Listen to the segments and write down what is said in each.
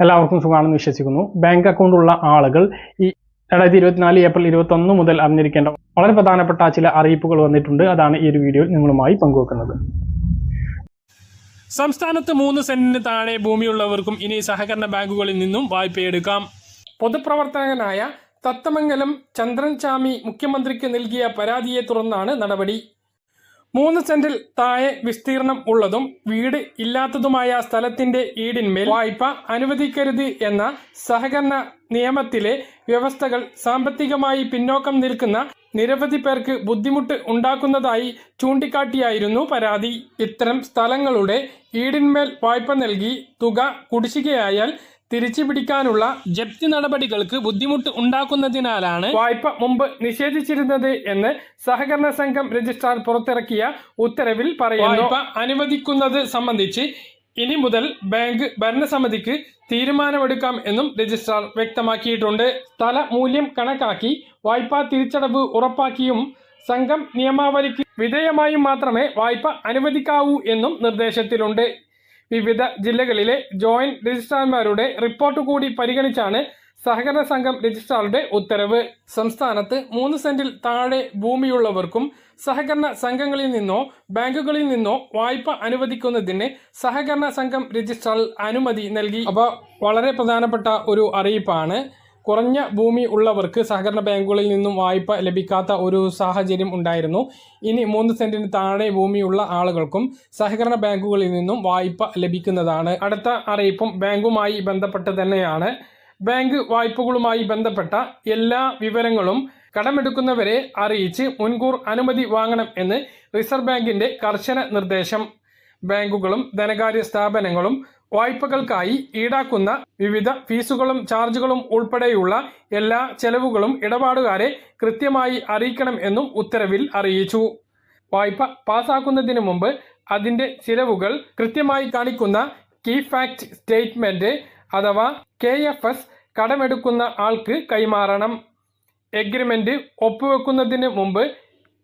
എല്ലാവർക്കും സുഖമാണെന്ന് വിശ്വസിക്കുന്നു. ബാങ്ക് അക്കൗണ്ട് ഉള്ള ആളുകൾ ഈ രണ്ടായിരത്തി ഇരുപത്തിനാല് ഏപ്രിൽ ഇരുപത്തൊന്ന് മുതൽ അറിഞ്ഞിരിക്കേണ്ട വളരെ പ്രധാനപ്പെട്ട ചില അറിയിപ്പുകൾ വന്നിട്ടുണ്ട്. അതാണ് ഈ ഒരു വീഡിയോയിൽ നിങ്ങളുമായി പങ്കുവെക്കുന്നത്. സംസ്ഥാനത്ത് മൂന്ന് സെന്റിന് താഴെ ഭൂമിയുള്ളവർക്കും ഇനി സഹകരണ ബാങ്കുകളിൽ നിന്നും വായ്പയെടുക്കാം പൊതുപ്രവർത്തകനായ തത്തമംഗലം ചന്ദ്രൻചാമി മുഖ്യമന്ത്രിക്ക് നൽകിയ പരാതിയെ തുടർന്നാണ് നടപടി. മൂന്ന് സെന്റിൽ താഴെ വിസ്തീർണം ഉള്ളതും വീട് ഇല്ലാത്തതുമായ സ്ഥലത്തിന്റെ ഈടിന്മേൽ വായ്പ അനുവദിക്കരുത് എന്ന സഹകരണ നിയമത്തിലെ വ്യവസ്ഥകൾ സാമ്പത്തികമായി പിന്നോക്കം നിൽക്കുന്ന നിരവധി പേർക്ക് ബുദ്ധിമുട്ട് ഉണ്ടാക്കുന്നതായി ചൂണ്ടിക്കാട്ടിയായിരുന്നു പരാതി. ഇത്തരം സ്ഥലങ്ങളുടെ ഈടിന്മേൽ വായ്പ നൽകി തുക കുടിശ്ശികയായാൽ തിരിച്ചു പിടിക്കാനുള്ള ജപ്തി നടപടികൾക്ക് ബുദ്ധിമുട്ട് ഉണ്ടാക്കുന്നതിനാലാണ് വായ്പ മുമ്പ് നിഷേധിച്ചിരുന്നത് എന്ന് സഹകരണ സംഘം രജിസ്ട്രാർ പുറത്തിറക്കിയ ഉത്തരവിൽ പറയുന്നു. വായ്പ അനുവദിക്കുന്നത് സംബന്ധിച്ച് ഇനി മുതൽ ബാങ്ക് ഭരണസമിതിക്ക് തീരുമാനമെടുക്കാം എന്നും രജിസ്ട്രാർ വ്യക്തമാക്കിയിട്ടുണ്ട്. സ്ഥല മൂല്യം കണക്കാക്കി വായ്പ തിരിച്ചടവ് ഉറപ്പാക്കിയും സംഘം നിയമാവലിക്ക് വിധേയമായും മാത്രമേ വായ്പ അനുവദിക്കാവൂ എന്നും നിർദ്ദേശത്തിലുണ്ട്. വിവിധ ജില്ലകളിലെ ജോയിന്റ് രജിസ്ട്രാർമാരുടെ റിപ്പോർട്ട് കൂടി പരിഗണിച്ചാണ് സഹകരണ സംഘം രജിസ്ട്രാറുടെ ഉത്തരവ്. സംസ്ഥാനത്ത് മൂന്ന് സെന്റിൽ താഴെ ഭൂമിയുള്ളവർക്കും സഹകരണ സംഘങ്ങളിൽ നിന്നോ ബാങ്കുകളിൽ നിന്നോ വായ്പ അനുവദിക്കുന്നതിന് സഹകരണ സംഘം രജിസ്ട്രാർ അനുമതി നൽകി. അപ്പോൾ വളരെ പ്രധാനപ്പെട്ട ഒരു അറിയിപ്പാണ്. കുറഞ്ഞ ഭൂമി ഉള്ളവർക്ക് സഹകരണ ബാങ്കുകളിൽ നിന്നും വായ്പ ലഭിക്കാത്ത ഒരു സാഹചര്യം ഉണ്ടായിരുന്നു. ഇനി മൂന്ന് സെന്റിന് താഴെ ഭൂമിയുള്ള ആളുകൾക്കും സഹകരണ ബാങ്കുകളിൽ നിന്നും വായ്പ ലഭിക്കുന്നതാണ്. അടുത്ത അറിയിപ്പും ബാങ്കുമായി ബന്ധപ്പെട്ട് തന്നെയാണ്. ബാങ്ക് വായ്പകളുമായി ബന്ധപ്പെട്ട എല്ലാ വിവരങ്ങളും കടമെടുക്കുന്നവരെ അറിയിച്ച് മുൻകൂർ അനുമതി വാങ്ങണം എന്ന് റിസർവ് ബാങ്കിന്റെ കർശന നിർദ്ദേശം. ബാങ്കുകളും ധനകാര്യ സ്ഥാപനങ്ങളും വായ്പകൾക്കായി ഈടാക്കുന്ന വിവിധ ഫീസുകളും ചാർജുകളും ഉൾപ്പെടെയുള്ള എല്ലാ ചെലവുകളും ഇടപാടുകാരെ കൃത്യമായി അറിയിക്കണം എന്നും ഉത്തരവിൽ അറിയിച്ചു. വായ്പ പാസാക്കുന്നതിന് മുമ്പ് അതിന്റെ ചിലവുകൾ കൃത്യമായി കാണിക്കുന്ന കീ ഫാക്ട് സ്റ്റേറ്റ്മെന്റ് അഥവാ കെ എഫ് എസ് കടമെടുക്കുന്ന ആൾക്ക് കൈമാറണം. എഗ്രിമെന്റ് ഒപ്പുവെക്കുന്നതിന് മുമ്പ്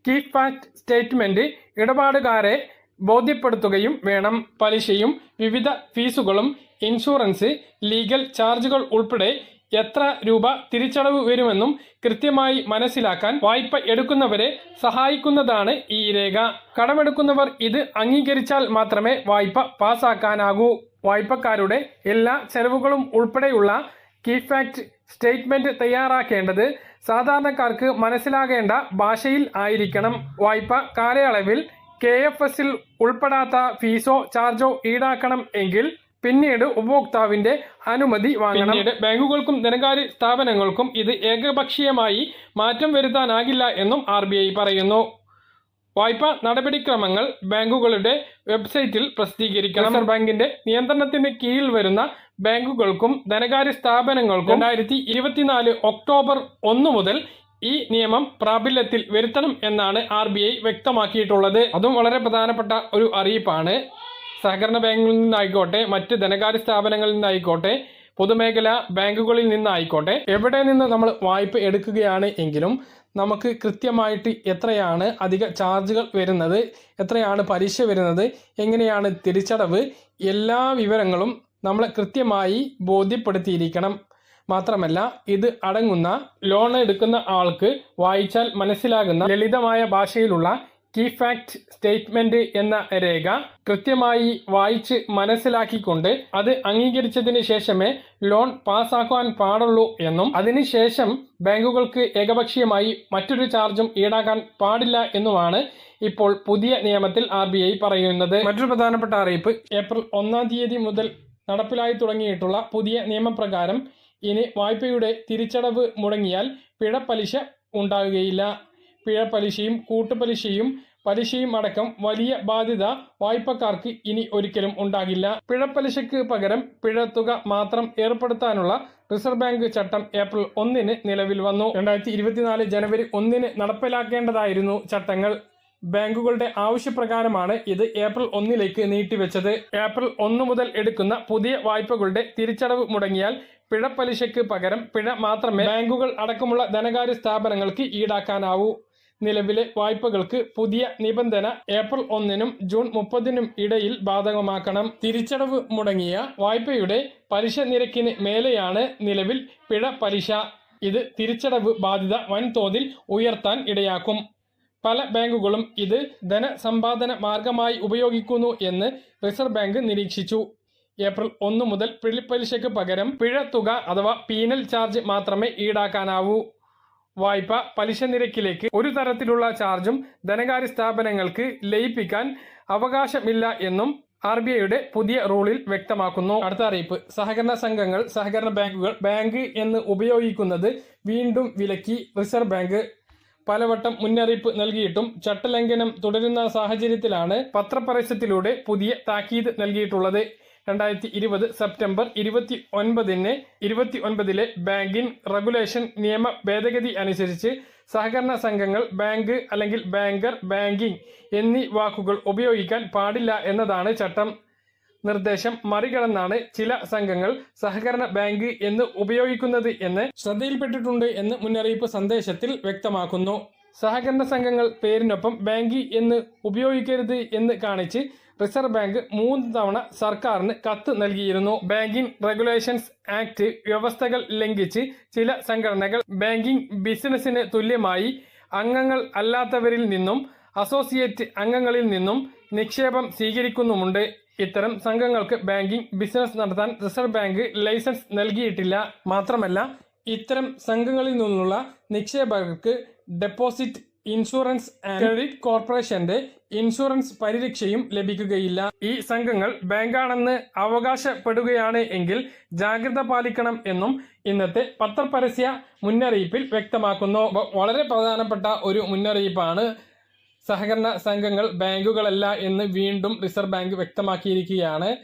കീ ഫാക്ട് സ്റ്റേറ്റ്മെന്റ് ഇടപാടുകാരെ ബോധ്യപ്പെടുത്തുകയും വേണം പലിശയും വിവിധ ഫീസുകളും ഇൻഷുറൻസ് ലീഗൽ ചാർജുകൾ ഉൾപ്പെടെ എത്ര രൂപ തിരിച്ചടവ് വരുമെന്നും കൃത്യമായി മനസ്സിലാക്കാൻ വായ്പ എടുക്കുന്നവരെ സഹായിക്കുന്നതാണ് ഈ രേഖ. കടമെടുക്കുന്നവർ ഇത് അംഗീകരിച്ചാൽ മാത്രമേ വായ്പ പാസാക്കാനാകൂ. വായ്പക്കാരുടെ എല്ലാ ചെലവുകളും ഉൾപ്പെടെയുള്ള കീ ഫാക്ട് സ്റ്റേറ്റ്മെന്റ് തയ്യാറാക്കേണ്ടത് സാധാരണക്കാർക്ക് മനസ്സിലാകേണ്ട ഭാഷയിൽ ആയിരിക്കണം. വായ്പ കാലയളവിൽ കെ എഫ് എസിൽ ഉൾപ്പെടാത്ത ഫീസോ ചാർജോ ഈടാക്കണം എങ്കിൽ പിന്നീട് ഉപഭോക്താവിന്റെ അനുമതി വാങ്ങണം. പിന്നീട് ബാങ്കുകൾക്കും ധനകാര്യ സ്ഥാപനങ്ങൾക്കും ഇത് ഏകപക്ഷീയമായി മാറ്റം വരുത്താനാകില്ല എന്നും ആർ പറയുന്നു. വായ്പാ നടപടിക്രമങ്ങൾ ബാങ്കുകളുടെ വെബ്സൈറ്റിൽ പ്രസിദ്ധീകരിക്കണം. റിസർവ് ബാങ്കിന്റെ നിയന്ത്രണത്തിന് കീഴിൽ വരുന്ന ബാങ്കുകൾക്കും ധനകാര്യ സ്ഥാപനങ്ങൾക്കും രണ്ടായിരത്തി ഇരുപത്തിനാല് ഒക്ടോബർ ഒന്ന് മുതൽ ഈ നിയമം പ്രാബല്യത്തിൽ വരുത്തണം എന്നാണ് ആർ ബി ഐ വ്യക്തമാക്കിയിട്ടുള്ളത്. അതും വളരെ പ്രധാനപ്പെട്ട ഒരു അറിയിപ്പാണ്. സഹകരണ ബാങ്കുകളിൽ നിന്നായിക്കോട്ടെ മറ്റ് ധനകാര്യ സ്ഥാപനങ്ങളിൽ നിന്നായിക്കോട്ടെ പൊതുമേഖല ബാങ്കുകളിൽ നിന്നായിക്കോട്ടെ എവിടെ നിന്ന് നമ്മൾ വായ്പ എടുക്കുകയാണ് എങ്കിലും നമുക്ക് കൃത്യമായിട്ട് എത്രയാണ് അധിക ചാർജുകൾ വരുന്നത് എത്രയാണ് പലിശ വരുന്നത് എങ്ങനെയാണ് തിരിച്ചടവ് എല്ലാ വിവരങ്ങളും നമ്മളെ കൃത്യമായി ബോധ്യപ്പെടുത്തിയിരിക്കണം. മാത്രമല്ല ഇത് അടങ്ങുന്ന ലോൺ എടുക്കുന്ന ആൾക്ക് വായിച്ചാൽ മനസ്സിലാകുന്ന ലളിതമായ ഭാഷയിലുള്ള കീ ഫാക്ട് സ്റ്റേറ്റ്മെന്റ് എന്ന രേഖ കൃത്യമായി വായിച്ച് മനസ്സിലാക്കിക്കൊണ്ട് അത് അംഗീകരിച്ചതിന് ശേഷമേ ലോൺ പാസ്സാക്കുവാൻ പാടുള്ളൂ എന്നും അതിനുശേഷം ബാങ്കുകൾക്ക് ഏകപക്ഷീയമായി മറ്റൊരു ചാർജും ഈടാക്കാൻ പാടില്ല എന്നുമാണ് ഇപ്പോൾ പുതിയ നിയമത്തിൽ ആർ പറയുന്നത്. മറ്റൊരു പ്രധാനപ്പെട്ട അറിയിപ്പ് ഏപ്രിൽ ഒന്നാം തീയതി മുതൽ നടപ്പിലായി തുടങ്ങിയിട്ടുള്ള പുതിയ നിയമപ്രകാരം ഇനി വായ്പയുടെ തിരിച്ചടവ് മുടങ്ങിയാൽ പിഴപ്പലിശ ഉണ്ടാകുകയില്ല. പിഴപ്പലിശയും കൂട്ടുപലിശയും പലിശയും അടക്കം വലിയ ബാധ്യത വായ്പക്കാർക്ക് ഇനി ഒരിക്കലും ഉണ്ടാകില്ല. പിഴപ്പലിശയ്ക്ക് പകരം പിഴത്തുക മാത്രം ഏർപ്പെടുത്താനുള്ള റിസർവ് ബാങ്ക് ചട്ടം ഏപ്രിൽ ഒന്നിന് നിലവിൽ വന്നു. രണ്ടായിരത്തി ഇരുപത്തിനാല് ജനുവരി ഒന്നിന് നടപ്പിലാക്കേണ്ടതായിരുന്നു ചട്ടങ്ങൾ. ബാങ്കുകളുടെ ആവശ്യപ്രകാരമാണ് ഇത് ഏപ്രിൽ ഒന്നിലേക്ക് നീട്ടിവെച്ചത്. ഏപ്രിൽ ഒന്ന് മുതൽ എടുക്കുന്ന പുതിയ വായ്പകളുടെ തിരിച്ചടവ് മുടങ്ങിയാൽ പിഴപ്പലിശയ്ക്ക് പകരം പിഴ മാത്രമേ ബാങ്കുകൾ അടക്കമുള്ള ധനകാര്യ സ്ഥാപനങ്ങൾക്ക് ഈടാക്കാനാവൂ. നിലവിലെ വായ്പകൾക്ക് പുതിയ നിബന്ധന ഏപ്രിൽ ഒന്നിനും ജൂൺ മുപ്പതിനും ഇടയിൽ ബാധകമാക്കണം. തിരിച്ചടവ് മുടങ്ങിയ വായ്പയുടെ പലിശ നിരക്കിന് മേലെയാണ് നിലവിൽ പിഴ പലിശ. ഇത് തിരിച്ചടവ് ബാധ്യത വൻതോതിൽ ഉയർത്താൻ ഇടയാക്കും. പല ബാങ്കുകളും ഇത് ധനസമ്പാദന മാർഗമായി ഉപയോഗിക്കുന്നു എന്ന് റിസർവ് ബാങ്ക് നിരീക്ഷിച്ചു. ഏപ്രിൽ ഒന്ന് മുതൽ പിഴപ്പലിശയ്ക്ക് പകരം പിഴ തുക അഥവാ പീനൽ ചാർജ് മാത്രമേ ഈടാക്കാനാവൂ. വായ്പ പലിശ നിരക്കിലേക്ക് ഒരു തരത്തിലുള്ള ചാർജും ധനകാര്യ സ്ഥാപനങ്ങൾക്ക് ലയിപ്പിക്കാൻ അവകാശമില്ല എന്നും ആർ ബി ഐയുടെ പുതിയ റൂളിൽ വ്യക്തമാക്കുന്നു. അടുത്ത അറിയിപ്പ്. സഹകരണ സംഘങ്ങൾ സഹകരണ ബാങ്കുകൾ ബാങ്ക് എന്ന് ഉപയോഗിക്കുന്നത് വീണ്ടും വിലക്കി റിസർവ് ബാങ്ക്. പലവട്ടം മുന്നറിയിപ്പ് നൽകിയിട്ടും ചട്ടലംഘനം തുടരുന്ന സാഹചര്യത്തിലാണ് പത്രപരസ്യത്തിലൂടെ പുതിയ താക്കീത് നൽകിയിട്ടുള്ളത്. രണ്ടായിരത്തി ഇരുപത് സെപ്റ്റംബർ ഇരുപത്തി ഒൻപതിന് ഇരുപത്തി ഒൻപതിലെ ബാങ്കിംഗ് റെഗുലേഷൻ നിയമ ഭേദഗതി അനുസരിച്ച് സഹകരണ സംഘങ്ങൾ ബാങ്ക് അല്ലെങ്കിൽ ബാങ്കർ ബാങ്കിംഗ് എന്നീ വാക്കുകൾ ഉപയോഗിക്കാൻ പാടില്ല എന്നതാണ് ചട്ടം. നിർദ്ദേശം മറികടന്നാണ് ചില സംഘങ്ങൾ സഹകരണ ബാങ്ക് എന്ന് ഉപയോഗിക്കുന്നത് എന്ന് ശ്രദ്ധയിൽപ്പെട്ടിട്ടുണ്ട് എന്ന് മുന്നറിയിപ്പ് സന്ദേശത്തിൽ വ്യക്തമാക്കുന്നു. സഹകരണ സംഘങ്ങൾ പേരിനൊപ്പം ബാങ്ക് എന്ന് ഉപയോഗിക്കരുത് എന്ന് കാണിച്ച് റിസർവ് ബാങ്ക് മൂന്ന് തവണ സർക്കാരിന് കത്ത് നൽകിയിരുന്നു. ബാങ്കിംഗ് റെഗുലേഷൻസ് ആക്ട് വ്യവസ്ഥകൾ ലംഘിച്ച് ചില സംഘടനകൾ ബാങ്കിംഗ് ബിസിനസ്സിന് തുല്യമായി അംഗങ്ങൾ അല്ലാത്തവരിൽ നിന്നും അസോസിയേറ്റ് അംഗങ്ങളിൽ നിന്നും നിക്ഷേപം സ്വീകരിക്കുന്നുമുണ്ട്. ഇത്തരം സംഘങ്ങൾക്ക് ബാങ്കിംഗ് ബിസിനസ് നടത്താൻ റിസർവ് ബാങ്ക് ലൈസൻസ് നൽകിയിട്ടില്ല. മാത്രമല്ല ഇത്തരം സംഘങ്ങളിൽ നിന്നുള്ള നിക്ഷേപകർക്ക് ഡെപ്പോസിറ്റ് ഇൻഷുറൻസ് ക്രെഡിറ്റ് കോർപ്പറേഷന്റെ ഇൻഷുറൻസ് പരിരക്ഷയും ലഭിക്കുകയില്ല. ഈ സംഘങ്ങൾ ബാങ്കാണെന്ന് അവകാശപ്പെടുകയാണ് എങ്കിൽ ജാഗ്രത പാലിക്കണം എന്നും ഇന്നത്തെ പത്രപരസ്യ മുന്നറിയിപ്പിൽ വ്യക്തമാക്കുന്നു. വളരെ പ്രധാനപ്പെട്ട ഒരു മുന്നറിയിപ്പാണ്. സഹകരണ സംഘങ്ങൾ ബാങ്കുകളല്ല എന്ന് വീണ്ടും റിസർവ് ബാങ്ക് വ്യക്തമാക്കിയിരിക്കുകയാണ്.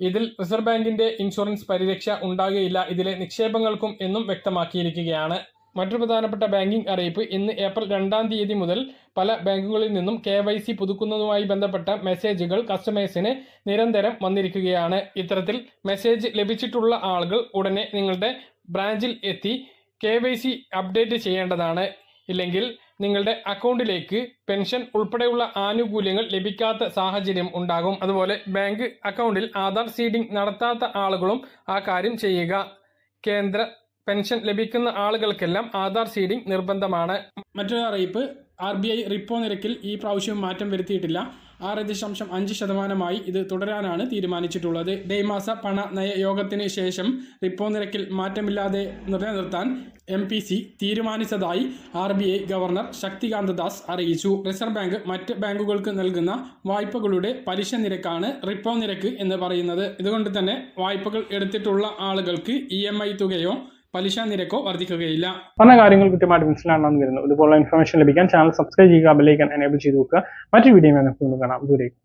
ഇതിൽ റിസർവ് ബാങ്കിന്റെ ഇൻഷുറൻസ് പരിരക്ഷ ഉണ്ടാകുകയില്ല. ഇതിലെ നിക്ഷേപങ്ങൾക്കും എന്നും വ്യക്തമാക്കിയിരിക്കുകയാണ്. മറ്റൊരു പ്രധാനപ്പെട്ട ബാങ്കിംഗ് അറിയിപ്പ്. ഇന്ന് ഏപ്രിൽ രണ്ടാം തീയതി മുതൽ പല ബാങ്കുകളിൽ നിന്നും കെ വൈ സി പുതുക്കുന്നതുമായി ബന്ധപ്പെട്ട മെസ്സേജുകൾ കസ്റ്റമേഴ്സിന് നിരന്തരം വന്നിരിക്കുകയാണ്. ഇത്തരത്തിൽ മെസ്സേജ് ലഭിച്ചിട്ടുള്ള ആളുകൾ ഉടനെ നിങ്ങളുടെ ബ്രാഞ്ചിൽ എത്തി കെ അപ്ഡേറ്റ് ചെയ്യേണ്ടതാണ്. ഇല്ലെങ്കിൽ നിങ്ങളുടെ അക്കൗണ്ടിലേക്ക് പെൻഷൻ ഉൾപ്പെടെയുള്ള ആനുകൂല്യങ്ങൾ ലഭിക്കാത്ത സാഹചര്യം ഉണ്ടാകും. അതുപോലെ ബാങ്ക് അക്കൗണ്ടിൽ ആധാർ സീഡിംഗ് നടത്താത്ത ആളുകളും ആ കാര്യം ചെയ്യുക. കേന്ദ്ര പെൻഷൻ ലഭിക്കുന്ന ആളുകൾക്കെല്ലാം ആധാർ സീഡിംഗ് നിർബന്ധമാണ്. മറ്റൊരു അറിയിപ്പ് ആർ ബി ഐ റിപ്പോ നിരക്കിൽ ഈ പ്രാവശ്യം മാറ്റം വരുത്തിയിട്ടില്ല. ആറ് ദശാംശം അഞ്ച് ശതമാനമായി ഇത് തുടരാനാണ് തീരുമാനിച്ചിട്ടുള്ളത്. ഡേമാസ പണ നയ യോഗത്തിന് ശേഷം റിപ്പോ നിരക്കിൽ മാറ്റമില്ലാതെ നിലനിർത്താൻ എം പി സി തീരുമാനിച്ചതായി R B I governor Shaktikanta Das അറിയിച്ചു. റിസർവ് ബാങ്ക് മറ്റ് ബാങ്കുകൾക്ക് നൽകുന്ന വായ്പകളുടെ പലിശ നിരക്കാണ് റിപ്പോ നിരക്ക് എന്ന് പറയുന്നത്. ഇതുകൊണ്ട് തന്നെ വായ്പകൾ എടുത്തിട്ടുള്ള ആളുകൾക്ക് ഇ ഐ തുകയോ പലിശ നിരക്കോ വർദ്ധിക്കുകയില്ല പറഞ്ഞ കാര്യങ്ങൾ കൃത്യമായിട്ട് മനസ്സിലാണെന്ന് വരുന്നു ഇതുപോലുള്ള ഇൻഫർമേഷൻ ലഭിക്കാൻ ചാനൽ സബ്സ്ക്രൈബ് ചെയ്യുക ബെല്ലൈക്കൻ എനേബിൾ ചെയ്ത് നോക്കുക മറ്റു വീഡിയോ കാണാം. ദൂരേക്ക്